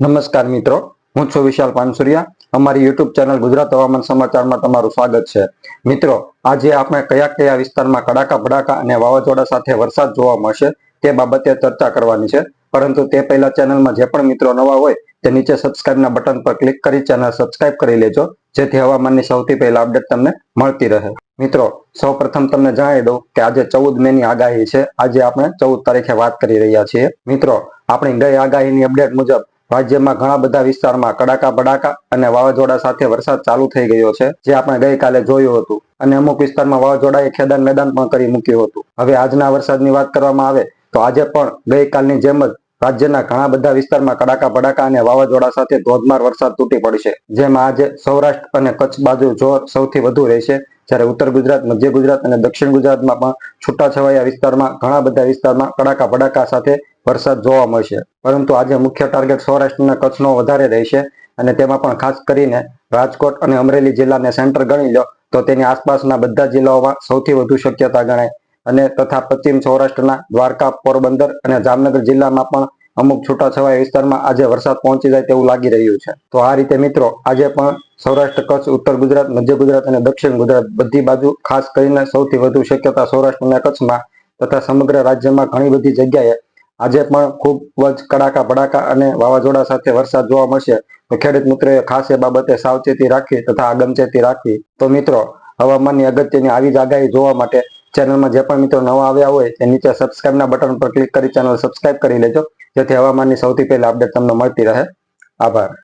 નમસ્કાર મિત્રો, હું છું વિશાલ પાનસુરિયા. અમારી યુટ્યુબ ચેનલ ગુજરાત હવામાન સમાચારમાં તમારું સ્વાગત છે. મિત્રો, આજે આપણે કયા કયા વિસ્તારમાં કડાકા, ભડાકા અને વાવાઝોડા સાથે વરસાદ જોવા મળશે તે બાબતે ચર્ચા કરવાની છે. પરંતુ તે પહેલા ચેનલમાં જે પણ મિત્રો નવા હોય તે નીચે સબસ્ક્રાઇબના બટન પર ક્લિક કરી ચેનલ સબસ્ક્રાઇબ કરી લેજો, જેથી હવામાનની સૌથી પહેલા અપડેટ તમને મળતી રહે. મિત્રો, સૌપ્રથમ તમને જણાવી દઉં કે આજે ચૌદ મે ની આગાહી છે. આજે આપણે ચૌદ તારીખે વાત કરી રહ્યા છીએ. મિત્રો, આપણી ગઈ આગાહીની અપડેટ મુજબ રાજ્યમાં ઘણા બધા વિસ્તારમાં કડાકા ભડાકા અને વાવાઝોડા સાથે વરસાદ ચાલુ થઈ ગયો છે, જે આપણે ગઈકાલે જોયું હતું. અને અમુક વિસ્તારમાં વાવાઝોડાએ ખેદાન મેદાન પણ કરી મૂક્યું હતું. હવે આજના વરસાદની વાત કરવામાં આવે તો આજે પણ ગઈકાલની જેમ જ રાજ્યના ઘણા બધા વિસ્તારમાં કડાકા ભડાકા અને વાવાઝોડા સાથે ધોધમાર વરસાદ તૂટી પડશે જેમાં આજે સૌરાષ્ટ્ર અને કચ્છ બાજુ જોર સૌથી વધુ રહેશે જ્યારે ઉત્તર ગુજરાત, મધ્ય ગુજરાત અને દક્ષિણ ગુજરાતમાં પણ છૂટાછવાયા વિસ્તારમાં, ઘણા બધા વિસ્તારમાં કડાકા ભડાકા સાથે વરસાદ જોવા મળશે પરંતુ આજે મુખ્ય ટાર્ગેટ સૌરાષ્ટ્ર અને કચ્છનો વધારે રહેશે અને તેમાં પણ ખાસ કરીને રાજકોટ અને અમરેલી જિલ્લાને સેન્ટર ગણી લો, તો તેની આસપાસના બધા જિલ્લાઓમાં સૌથી વધુ શક્યતા ગણાય. અને તથા પશ્ચિમ સૌરાષ્ટ્રના દ્વારકા, પોરબંદર અને જામનગર જિલ્લામાં પણ અમુક છૂટાછવાયા વિસ્તારમાં આજે વરસાદ પહોંચી જાય તેવું લાગી રહ્યું છે. તો આ રીતે મિત્રો, આજે પણ સૌરાષ્ટ્ર, કચ્છ, ઉત્તર ગુજરાત, મધ્ય ગુજરાત અને દક્ષિણ ગુજરાત બધી બાજુ ખાસ કરીને સૌથી વધુ શક્યતા સૌરાષ્ટ્ર અને કચ્છમાં તથા સમગ્ર રાજ્યમાં ઘણી બધી જગ્યાએ આજે પણ ખૂબ જ કડાકા ભડાકા અને વાવાઝોડા સાથે વરસાદ જોવા મળશે. તો ખેડૂત મિત્રોએ ખાસ એ બાબતે સાવચેતી રાખવી તથા આગમચેતી રાખવી. તો મિત્રો, હવામાનની અગત્યની આવી જ આગાહી જોવા માટે ચેનલમાં જે પણ મિત્રો નવા આવ્યા હોય તે નીચે સબસ્ક્રાઇબના બટન પર ક્લિક કરી ચેનલ સબસ્ક્રાઇબ કરી લેજો. જેથી હવામાનની સૌથી પહેલા અપડેટ તમને મળતી રહે. આભાર.